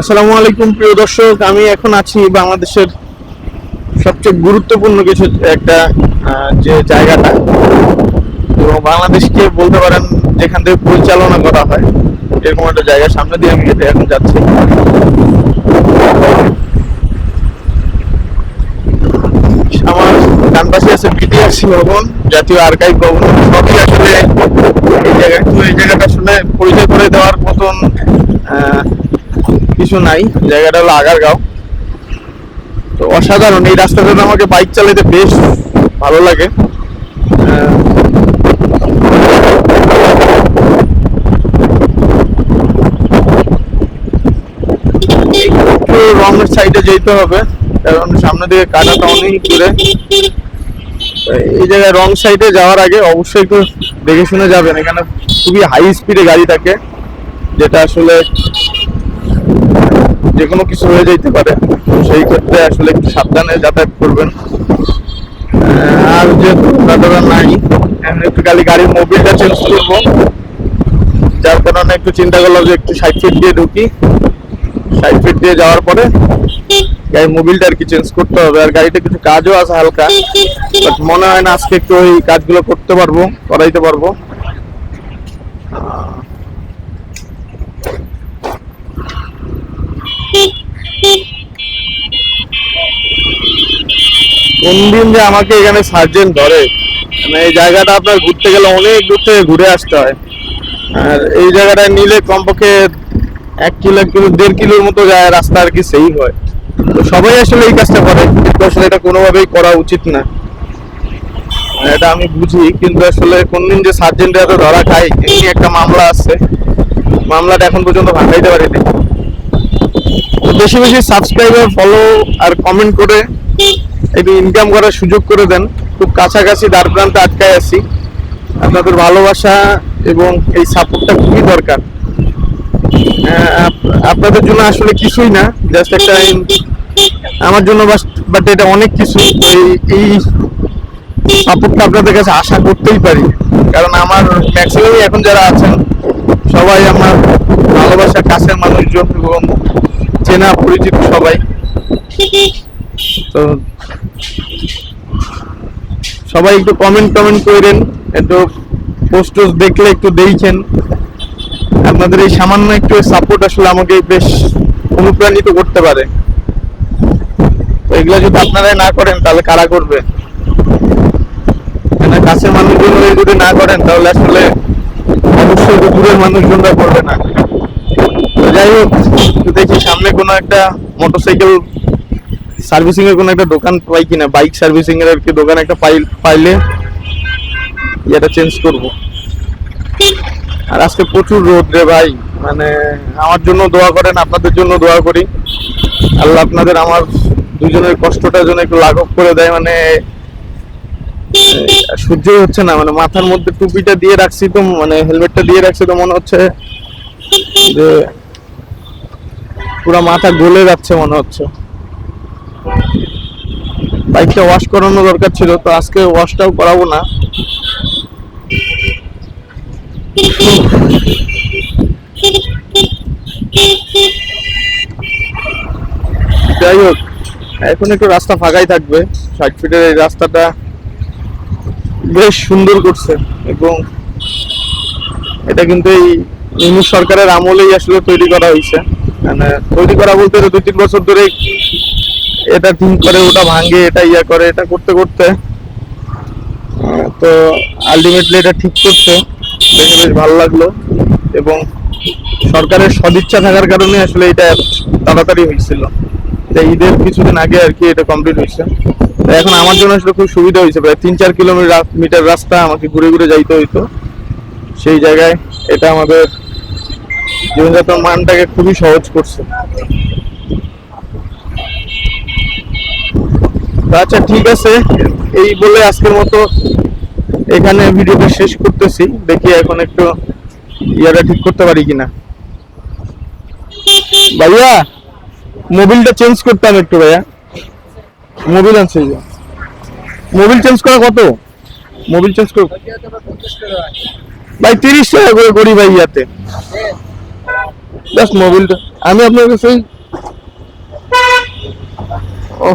আসসালামু আলাইকুম, প্রিয় দর্শক। আমি এখন আছি বাংলাদেশের সবচেয়ে গুরুত্বপূর্ণ কিছু, একটা যে জায়গাটা। এবং বাংলাদেশকে বলতে পারেন যেখান থেকে পরিচালনা করা হয়, এরকম একটা জায়গা সামনে দিয়ে আমি হেঁটে এখন যাচ্ছি। আমার ডান পাশে আছে বিটিআরসি ভবন, জাতীয় আর্কাইভ ভবন। সবই আসলে এই এই জায়গাটা আসলে পরিচয় করে দেওয়ার মতন কিছু নাই, জায়গাটা হলো আগারগাঁও। তো অসাধারণ, এই রাস্তাটাতে আমাকে বাইক চালাতে বেশ ভালো লাগে। রঙের সাইডে যেতে হবে, কারণ সামনে দিকে কাটাটা অনেক দূরে। এই জায়গায় রং সাইডে যাওয়ার আগে অবশ্যই একটু দেখে শুনে যাবেন, এখানে খুবই হাই স্পিডে গাড়ি থাকে, যেটা আসলে যে কোনো কিছু হয়ে যেতে পারে। সেই ক্ষেত্রে আসলে একটু সাবধানে যাতায়াত করবেন। আর যে দাদারা নাই একটু খালি গাড়ির মোবিলটা চেঞ্জ করব। যার কারণে একটু চিন্তা করলাম যে একটু সাইড ফিট দিয়ে ঢুকি। সাইড ফিট দিয়ে যাওয়ার পরে গাড়ির মোবিলটা আর কি চেঞ্জ করতে হবে। আর গাড়িটা কিছু কাজও আছে হালকা বাট মনে হয় না আজকে একটু ওই কাজগুলো করতে পারব, করাইতে পারব। কোন দিন যে আমাকে এখানে সার্জেন্ট ধরে? মানে এই জায়গাটা আপনার ঘুরতে গেলে অনেক দূর থেকে ঘুরে আসতে হয়। আর এই জায়গাটায় নিলে কমপক্ষে এক কিলো কিলো, দেড় কিলোর মতো যায়, রাস্তা আর কি সেই হয়। তো সবাই আসলে এই কাজটা করে, কিন্তু আসলে এটা কোনোভাবেই করা উচিত না। এটা আমি বুঝি, কিন্তু আসলে কোনদিন যে সার্জেন্ট এত ধরা খাই এমনি একটা মামলা আছে। মামলাটা এখন পর্যন্ত ভাঙাইতে পারিনি। বেশি বেশি সাবস্ক্রাইবার ফলো আর কমেন্ট করে একটু ইনকাম করার সুযোগ করে দেন। খুব কাছাকাছি দ্বার প্রান্তে আটকায় আছি। আপনাদের ভালোবাসা এবং এই সাপোর্টটা খুবই দরকার। আপনাদের জন্য আসলে কিছুই না জাস্ট একটা আমার জন্য বাট এটা অনেক কিছু। এই এই সাপোর্টটা আপনাদের কাছে আশা করতেই পারি। কারণ আমার ম্যাক্সিমামই এখন যারা আছেন, সবাই আমার ভালোবাসা কাছের মানুষজন এবং চেনা পরিচিত সবাই। তো সবাই একটু কমেন্ট টমেন্ট করেন, একটু পোস্ট দেখলে একটু দেখছেন আপনাদের এই সামান্য একটু সাপোর্ট আসলে আমাকে বেশ অনুপ্রাণিত করতে পারে। তো এগুলো যদি আপনারাই না করেন, তাহলে কারা করবে? কাছের মানুষজন যদি না করেন, তাহলে আসলে অবশ্যই দূরের মানুষজনরা করবে না। যাই হোক, দেখি সামনে কোনো একটা মোটরসাইকেল সার্ভিসিং এর কোনো একটা দোকান পাই কিনা? বাইক সার্ভিসিং এর আর কি দোকান একটা পাই পাইলে এটা চেঞ্জ করব। আর আজকে প্রচুর রোদ রে ভাই। মানে আমার জন্য দোয়া করেন আপনাদের জন্য দোয়া করি। আল্লাহ আপনাদের আমার দুজনের কষ্টটা যেন একটু লাঘব করে দেয় মানে সহ্যই হচ্ছে না। মানে মাথার মধ্যে টুপিটা দিয়ে রাখছি তো মানে হেলমেটটা দিয়ে রাখছি তো মনে হচ্ছে যে পুরো মাথা গলে যাচ্ছে মনে হচ্ছে। বাইকটা ওয়াশ করানো দরকার ছিল, তো আজকে ওয়াশটাও করাবো না। যাই হোক, এখন একটু রাস্তা ফাঁকাই থাকবে। ষাট ফিটের এই রাস্তাটা বেশ সুন্দর করছে এবং এটা কিন্তু এই ইউনুস সরকারের আমলেই আসলে তৈরি করা হয়েছে। মানে তৈরি করা বলতে দুই তিন বছর ধরে এটা ঠিক করে, ওটা ভাঙে, এটা ইয়া করে, এটা করতে করতে। তো আলটিমেটলি এটা ঠিক করছে। দেখে বেশ ভালো লাগল। এবং সরকারের সদিচ্ছা থাকার কারণে আসলে এটা তাড়াতাড়ি হয়েছিল। ঈদের কিছুদিন আগে আর কি এটা কমপ্লিট হয়েছে। এখন আমার জন্য আসলে খুব সুবিধা হয়েছে। প্রায় তিন চার কিলোমিটার মিটার রাস্তা আমাকে ঘুরে ঘুরে যাইতে হইতো। সেই জায়গায় এটা আমাদের জীবনযাত্রার মানটাকে খুবই সহজ করছে। আচ্ছা ঠিক আছে। এই বলে আজকের মতো এখানে ভিডিওটা শেষ করতেছি। দেখি এখন একটু ইয়াটা ঠিক করতে পারি কিনা। ভাইয়া, মোবিলটা চেঞ্জ করতাম একটু ভাইয়া। মোবিল আনছে মোবিল চেঞ্জ করা কত? মোবিল চেঞ্জ কর। ভাই, তিরিশ টাকা করে করি ভাই ইয়াতে। মোবিলটা। আমি আপনাকে সেই ও